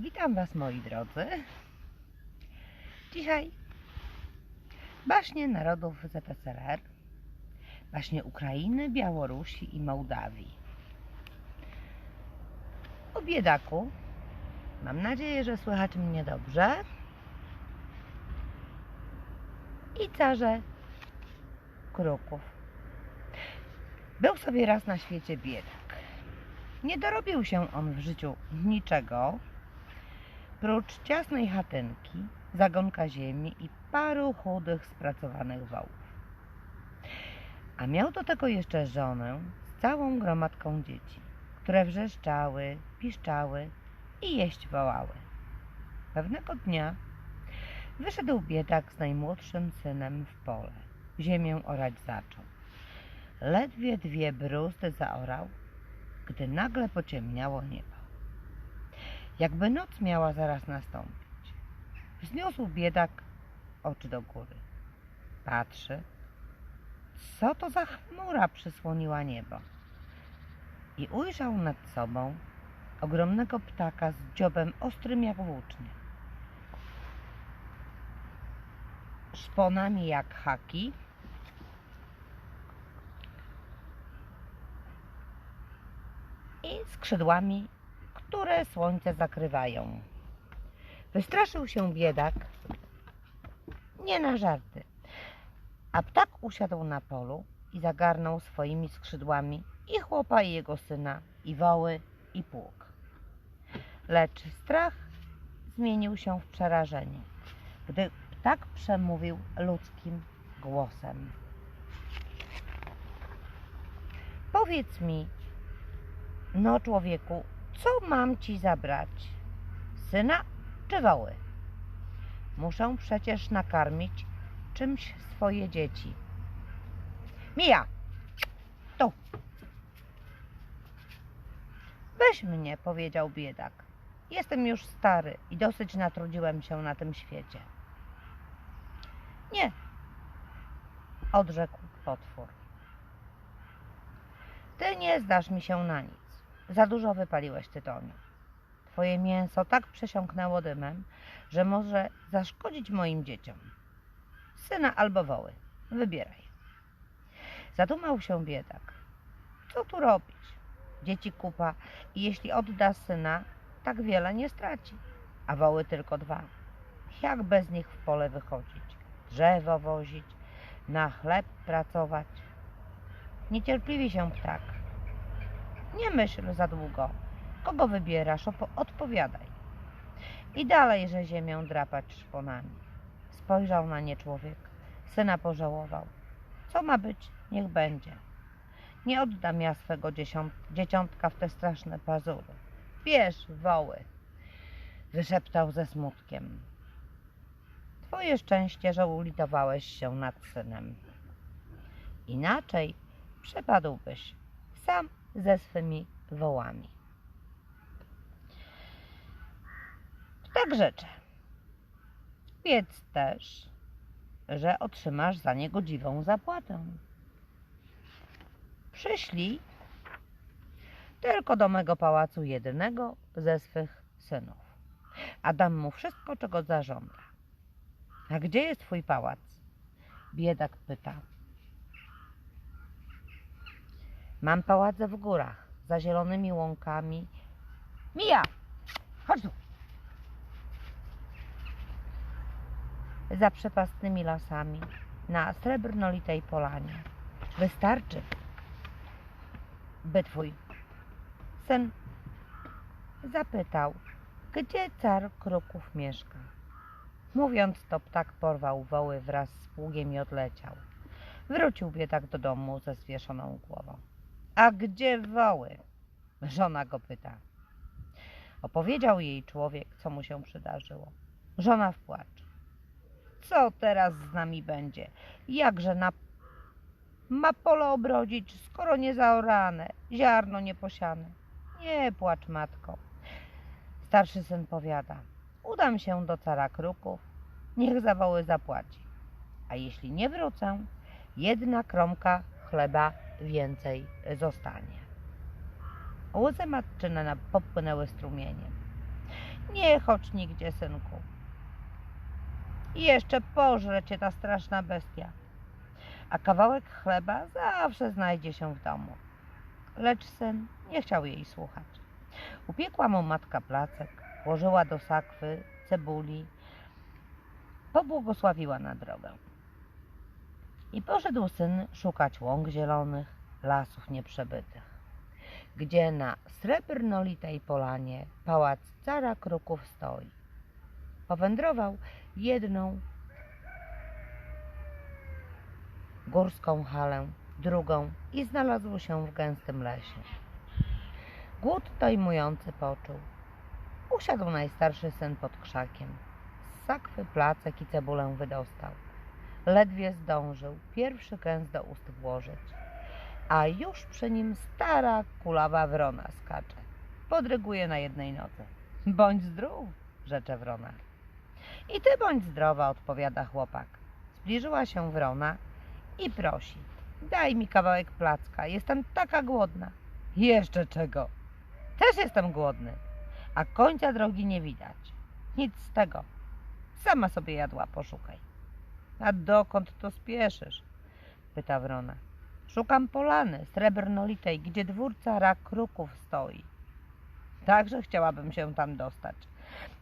Witam Was moi drodzy. Dzisiaj baśnie narodów ZSRR, baśnie Ukrainy, Białorusi i Mołdawii. O biedaku. Mam nadzieję, że słychać mnie dobrze. I carze kruków. Był sobie raz na świecie biedak. Nie dorobił się on w życiu niczego, prócz ciasnej chatynki, zagonka ziemi i paru chudych, spracowanych wołów. A miał do tego jeszcze żonę z całą gromadką dzieci, które wrzeszczały, piszczały i jeść wołały. Pewnego dnia wyszedł biedak z najmłodszym synem w pole. Ziemię orać zaczął. Ledwie dwie bruzdy zaorał, gdy nagle pociemniało niebo. Jakby noc miała zaraz nastąpić. Wzniósł biedak oczy do góry. Patrzy, co to za chmura przysłoniła niebo. I ujrzał nad sobą ogromnego ptaka z dziobem ostrym jak włócznie. Szponami jak haki, i skrzydłami, które słońce zakrywają. Wystraszył się biedak, nie na żarty, a ptak usiadł na polu i zagarnął swoimi skrzydłami i chłopa i jego syna, i woły, i pług. Lecz strach zmienił się w przerażenie, gdy ptak przemówił ludzkim głosem. Powiedz mi, no człowieku, co mam ci zabrać? Syna czy woły? Muszę przecież nakarmić czymś swoje dzieci. Mija! Tu! Weź mnie, powiedział biedak. Jestem już stary i dosyć natrudziłem się na tym świecie. Nie, odrzekł potwór. Ty nie zdasz mi się na nic. Za dużo wypaliłeś tytoniu. Twoje mięso tak przesiąknęło dymem, że może zaszkodzić moim dzieciom. Syna albo woły. Wybieraj. Zadumał się biedak. Co tu robić? Dzieci kupa i jeśli odda syna, tak wiele nie straci, a woły tylko dwa. Jak bez nich w pole wychodzić? Drzewo wozić, na chleb pracować. Niecierpliwi się ptak. Nie myśl za długo. Kogo wybierasz, odpowiadaj. I dalej, że ziemię drapać szponami. Spojrzał na nie człowiek. Syna pożałował. Co ma być, niech będzie. Nie oddam ja swego dziesiąt, dzieciątka w te straszne pazury. Bierz, woły, wyszeptał ze smutkiem. Twoje szczęście, że ulitowałeś się nad synem. Inaczej przepadłbyś sam ze swymi wołami. Tak życzę. Wiedz też, że otrzymasz za niego dziwą zapłatę. Przyślij tylko do mego pałacu jednego ze swych synów, a dam mu wszystko, czego zażąda. A gdzie jest twój pałac? Biedak pyta. Mam pałace w górach, za zielonymi łąkami. Mija! Chodź tu! Za przepastnymi lasami, na srebrnolitej polanie. Wystarczy, by twój syn zapytał, gdzie car kruków mieszka. Mówiąc to, ptak porwał woły wraz z pługiem i odleciał. Wrócił biedak do domu ze zwieszoną głową. A gdzie woły? Żona go pyta. Opowiedział jej człowiek, co mu się przydarzyło. Żona w płacz. Co teraz z nami będzie? Jakże na ma pole obrodzić, skoro nie zaorane, ziarno nieposiane? Nie płacz, matko. Starszy syn powiada. Udam się do cara kruków, niech za woły zapłaci. A jeśli nie wrócę, jedna kromka chleba więcej zostanie. Łzy matczyne popłynęły strumieniem. Nie chodź nigdzie, synku. I jeszcze pożre cię ta straszna bestia. A kawałek chleba zawsze znajdzie się w domu. Lecz syn nie chciał jej słuchać. Upiekła mu matka placek, włożyła do sakwy cebuli, pobłogosławiła na drogę. I poszedł syn szukać łąk zielonych, lasów nieprzebytych, gdzie na srebrnolitej polanie pałac cara kruków stoi. Powędrował jedną górską halę, drugą i znalazł się w gęstym lesie. Głód dojmujący poczuł. Usiadł najstarszy syn pod krzakiem. Z sakwy placek i cebulę wydostał. Ledwie zdążył pierwszy kęs do ust włożyć, a już przy nim stara kulawa wrona skacze. Podryguje na jednej nodze. Bądź zdrów, rzecze wrona. I ty bądź zdrowa, odpowiada chłopak. Zbliżyła się wrona i prosi. Daj mi kawałek placka, jestem taka głodna. Jeszcze czego? Też jestem głodny, a końca drogi nie widać. Nic z tego. Sama sobie jadła, poszukaj. A dokąd to spieszysz? pyta wrona. Szukam polany srebrnolitej, gdzie dwór cara kruków stoi. Także chciałabym się tam dostać.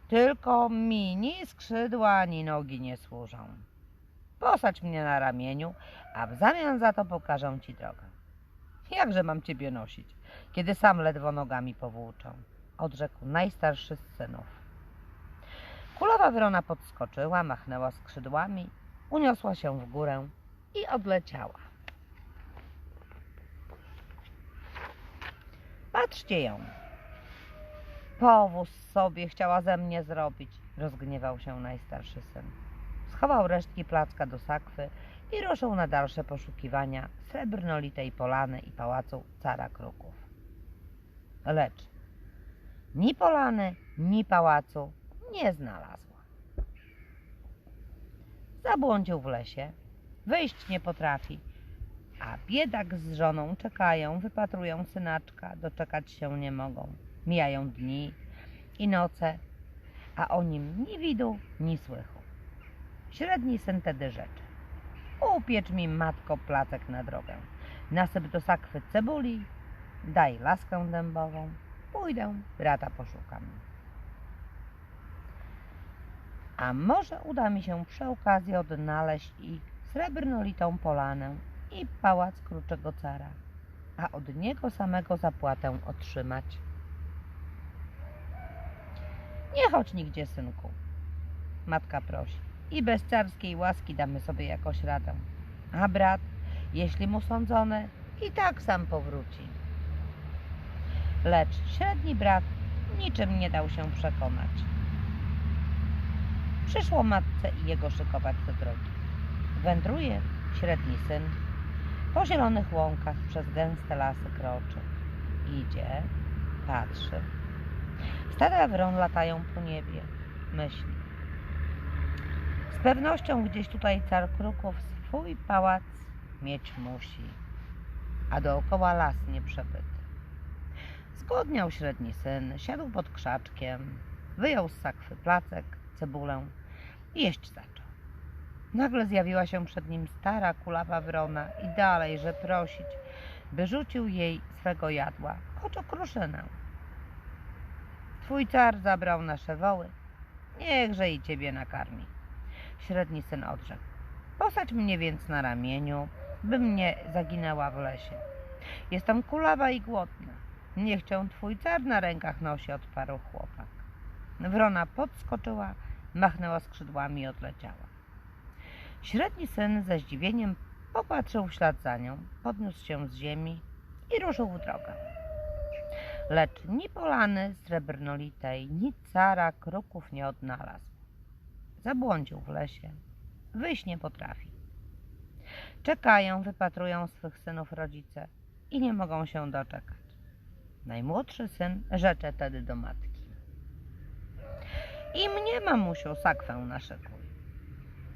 Tylko mi ni skrzydła, ani nogi nie służą. Posadź mnie na ramieniu, a w zamian za to pokażę ci drogę. Jakże mam ciebie nosić, kiedy sam ledwo nogami powłóczę? Odrzekł najstarszy z synów. Kulawa wrona podskoczyła, machnęła skrzydłami, uniosła się w górę i odleciała. Patrzcie ją. Powóz sobie chciała ze mnie zrobić, rozgniewał się najstarszy syn. Schował resztki placka do sakwy i ruszył na dalsze poszukiwania srebrnolitej polany i pałacu cara kruków. Lecz ni polany, ni pałacu nie znalazła. Zabłądził w lesie, wyjść nie potrafi, a biedak z żoną czekają, wypatrują synaczka, doczekać się nie mogą. Mijają dni i noce, a o nim ni widu, ni słychu. Średni syn tedy rzeczy. Upiecz mi, matko, placek na drogę. Nasyp do sakwy cebuli, daj laskę dębową, pójdę, brata poszukam. A może uda mi się przy okazji odnaleźć i srebrnolitą polanę i pałac kruczego cara, a od niego samego zapłatę otrzymać. Nie chodź nigdzie, synku, matka prosi. I bez carskiej łaski damy sobie jakoś radę. A brat, jeśli mu sądzone, i tak sam powróci. Lecz średni brat niczym nie dał się przekonać. Przyszło matce i jego szykować do drogi. Wędruje średni syn, po zielonych łąkach przez gęste lasy kroczy. Idzie, patrzy. Stada wron latają po niebie, myśli. Z pewnością gdzieś tutaj car kruków swój pałac mieć musi, a dookoła las nieprzebyty. Zgodniał średni syn, siadł pod krzaczkiem, wyjął z sakwy placek, cebulę jeść zaczął. Nagle zjawiła się przed nim stara kulawa wrona i dalej, że prosić, by rzucił jej swego jadła, choć okruszynę. Twój car zabrał nasze woły, niechże i ciebie nakarmi. Średni syn odrzekł. Posadź mnie więc na ramieniu, bym nie zaginęła w lesie. Jestem kulawa i głodna. Niech cię twój car na rękach nosi, odparł chłopak. Wrona podskoczyła, machnęła skrzydłami i odleciała. Średni syn ze zdziwieniem popatrzył w ślad za nią, podniósł się z ziemi i ruszył w drogę. Lecz ni polany srebrnolitej, ni cara kruków nie odnalazł. Zabłądził w lesie, wyjść nie potrafi. Czekają, wypatrują swych synów rodzice i nie mogą się doczekać. Najmłodszy syn rzecze tedy do matki. I mnie, mamusiu, sakwę naszykuj.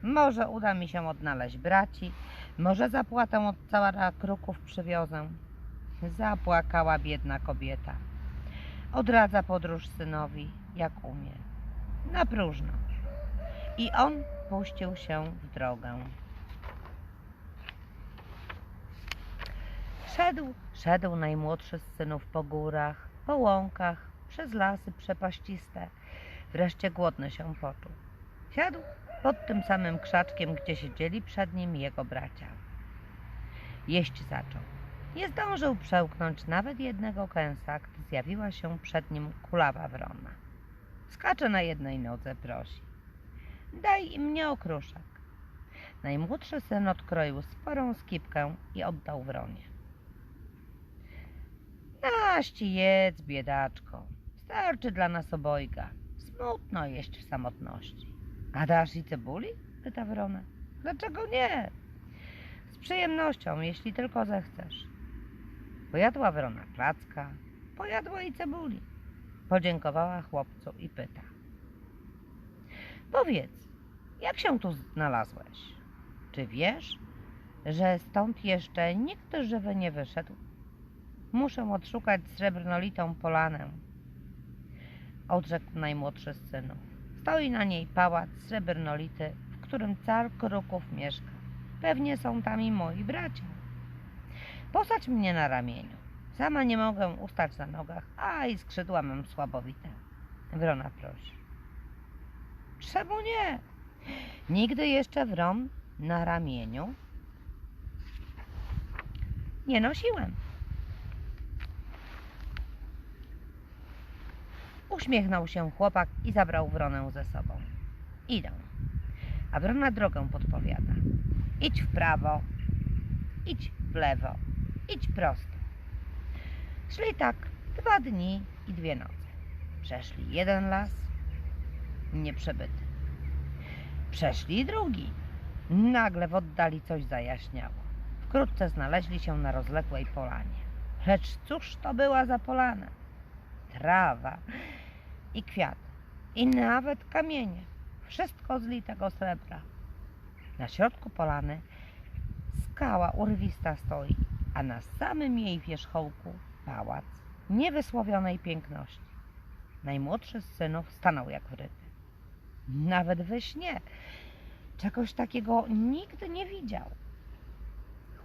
Może uda mi się odnaleźć braci, może zapłatę od cara kruków przywiozę. Zapłakała biedna kobieta. Odradza podróż synowi, jak umie. na próżno. I on puścił się w drogę. Szedł, szedł najmłodszy z synów po górach, po łąkach, przez lasy przepaściste. Wreszcie głodny się poczuł. Siadł pod tym samym krzaczkiem, gdzie siedzieli przed nim jego bracia. Jeść zaczął. Nie zdążył przełknąć nawet jednego kęsa, gdy zjawiła się przed nim kulawa wrona. Skacze na jednej nodze, prosi. Daj mnie okruszek. Najmłodszy syn odkroił sporą skipkę i oddał wronie. Naści jedz, biedaczko. Starczy dla nas obojga. Smutno jeść w samotności. A dasz i cebuli? pyta wrona. Dlaczego nie? Z przyjemnością, jeśli tylko zechcesz. Pojadła wrona klacka, pojadła i cebuli. Podziękowała chłopcu i pyta. Powiedz, jak się tu znalazłeś? Czy wiesz, że stąd jeszcze nikt żywy nie wyszedł? Muszę odszukać srebrnolitą polanę. Odrzekł najmłodszy z synów. Stoi na niej pałac srebrnolity, w którym car kruków mieszka. Pewnie są tam i moi bracia. Posadź mnie na ramieniu. Sama nie mogę ustać na nogach, a i skrzydła mam słabowite. Wrona prosi. Czemu nie? Nigdy jeszcze wron na ramieniu nie nosiłem. Uśmiechnął się chłopak i zabrał wronę ze sobą. Idą. A wrona drogę podpowiada. Idź w prawo, idź w lewo, idź prosto. Szli tak dwa dni i dwie noce. Przeszli jeden las, nieprzebyty. Przeszli drugi. Nagle w oddali coś zajaśniało. Wkrótce znaleźli się na rozległej polanie. Lecz cóż to była za polana? Trawa i kwiat, i nawet kamienie. Wszystko z litego srebra. Na środku polany skała urwista stoi, a na samym jej wierzchołku pałac niewysłowionej piękności. Najmłodszy z synów stanął jak wryty. Nawet we śnie czegoś takiego nigdy nie widział.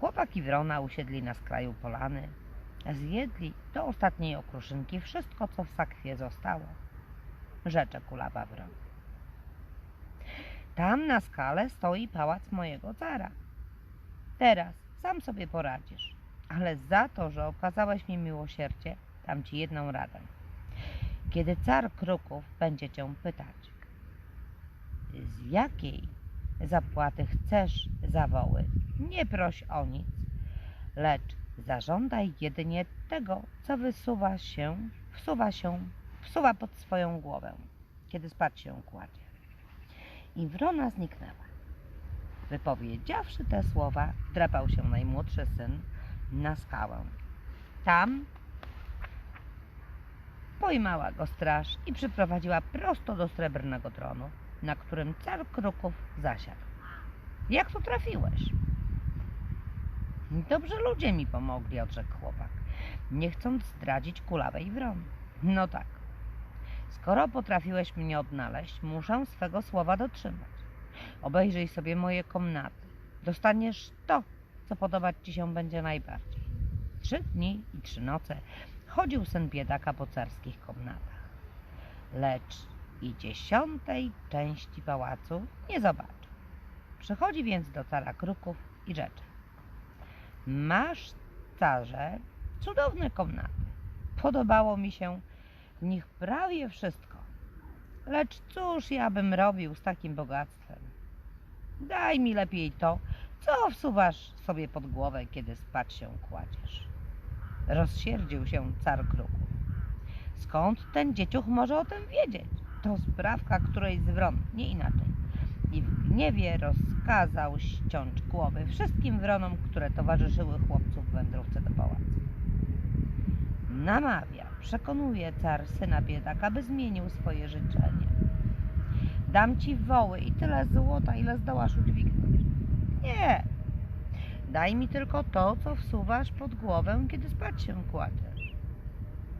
Chłopak i wrona usiedli na skraju polany, zjedli do ostatniej okruszynki wszystko, co w sakwie zostało. Rzecze kulawa wron. Tam na skale stoi pałac mojego cara. Teraz sam sobie poradzisz, ale za to, że okazałeś mi miłosierdzie, dam ci jedną radę. Kiedy car kruków będzie cię pytać, z jakiej zapłaty chcesz za woły, nie proś o nic, lecz zażądaj jedynie tego, co wysuwa się, wsuwa się, wsuwa pod swoją głowę, kiedy spać się kładzie. I wrona zniknęła. Wypowiedziawszy te słowa, drapał się najmłodszy syn na skałę. Tam pojmała go straż i przyprowadziła prosto do srebrnego tronu, na którym car kruków zasiadł. Jak tu trafiłeś? Dobrze ludzie mi pomogli, odrzekł chłopak, nie chcąc zdradzić kulawej wrony. No tak. Skoro potrafiłeś mnie odnaleźć, muszę swego słowa dotrzymać. Obejrzyj sobie moje komnaty. Dostaniesz to, co podobać ci się będzie najbardziej. Trzy dni i trzy noce chodził syn biedaka po carskich komnatach. Lecz i dziesiątej części pałacu nie zobaczył. Przychodzi więc do cara kruków i rzecze. Masz, carze, cudowne komnaty. Podobało mi się w nich prawie wszystko. Lecz cóż ja bym robił z takim bogactwem? Daj mi lepiej to, co wsuwasz sobie pod głowę, kiedy spać się kładziesz. Rozsierdził się car kruków. Skąd ten dzieciuch może o tym wiedzieć? To sprawka którejś z wron, nie inaczej. I w gniewie rozkazał ściąć głowy wszystkim wronom, które towarzyszyły chłopcu w wędrówce do pałacu. Namawia, przekonuje car syna biedaka, by zmienił swoje życzenie. Dam ci woły i tyle złota, ile zdołasz udźwignąć. Nie. Daj mi tylko to, co wsuwasz pod głowę, kiedy spać się kładziesz.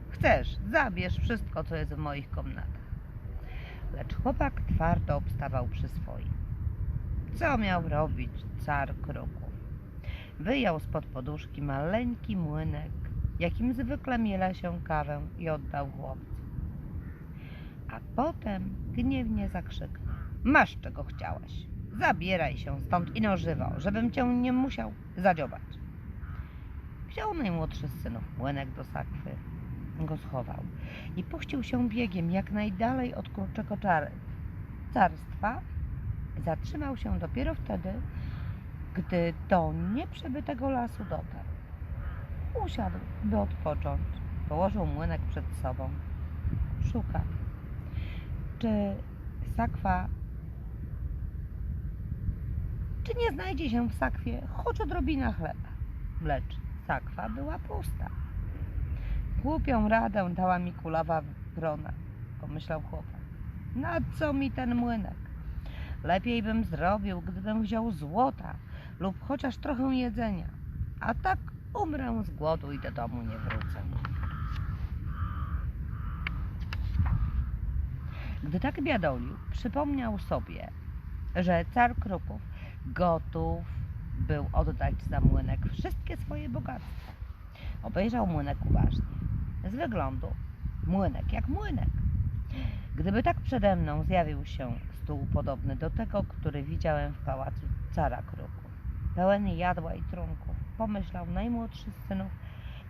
Chcesz, zabierz wszystko, co jest w moich komnatach. lecz chłopak twardo obstawał przy swoim. Co miał robić car kruków? Wyjął spod poduszki maleńki młynek, jakim zwykle miela się kawę i oddał chłopcu. A potem gniewnie zakrzyknął. Masz czego chciałeś. Zabieraj się stąd i nożywo, żebym cię nie musiał zadziobać. Wziął najmłodszy z synów młynek do sakwy, go schował i puścił się biegiem jak najdalej od kurczego carstwa. Zatrzymał się dopiero wtedy, gdy do nieprzebytego lasu dotarł. Usiadł, by odpocząć. Położył młynek przed sobą. Szuka. Czy sakwa. Czy nie znajdzie się w sakwie choć odrobina chleba? Lecz sakwa była pusta. Głupią radę dała mi kulawa wrona, pomyślał chłopak. Na co mi ten młynek? Lepiej bym zrobił, gdybym wziął złota lub chociaż trochę jedzenia. A tak umrę z głodu i do domu nie wrócę. Gdy tak biadolił, przypomniał sobie, że car Kruków gotów był oddać za młynek wszystkie swoje bogactwa. Obejrzał młynek uważnie. Z wyglądu młynek jak młynek. Gdyby tak przede mną zjawił się stół podobny do tego, który widziałem w pałacu cara Kruków, pełen jadła i trunków, pomyślał najmłodszy z synów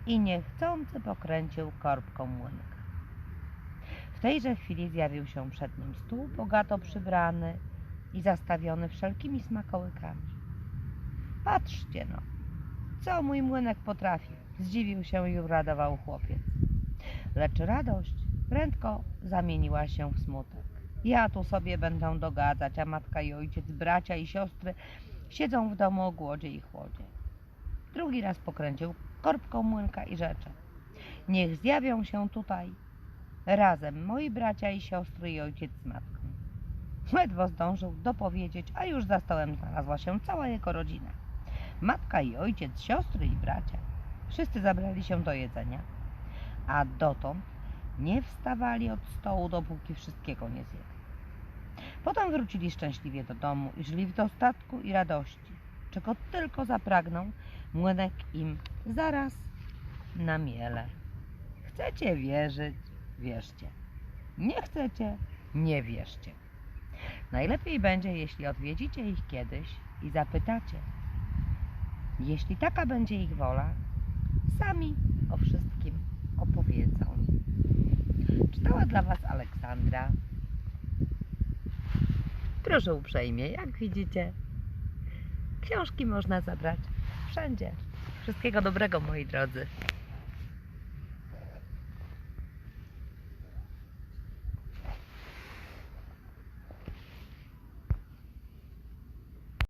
i niechcący pokręcił korbką młynka. W tejże chwili zjawił się przed nim stół bogato przybrany i zastawiony wszelkimi smakołykami. Patrzcie no, co mój młynek potrafi, zdziwił się i uradował chłopiec. Lecz radość prędko zamieniła się w smutek. Ja tu sobie będę dogadzać, a matka i ojciec, bracia i siostry siedzą w domu o głodzie i chłodzie. Drugi raz pokręcił korbką młynka i rzecze. Niech zjawią się tutaj razem moi bracia i siostry i ojciec z matką. Ledwo zdążył dopowiedzieć, a już za stołem znalazła się cała jego rodzina. Matka i ojciec, siostry i bracia. Wszyscy zabrali się do jedzenia, a dotąd nie wstawali od stołu, dopóki wszystkiego nie zjedli. Potem wrócili szczęśliwie do domu i żyli w dostatku i radości, czego tylko zapragną, młynek im zaraz na miele. Chcecie wierzyć, wierzcie. Nie chcecie, nie wierzcie. Najlepiej będzie, jeśli odwiedzicie ich kiedyś i zapytacie. Jeśli taka będzie ich wola, sami o wszystkim opowiedzą. Czytała dla Was Aleksandra. Proszę uprzejmie, jak widzicie, książki można zabrać wszędzie. Wszystkiego dobrego, moi drodzy.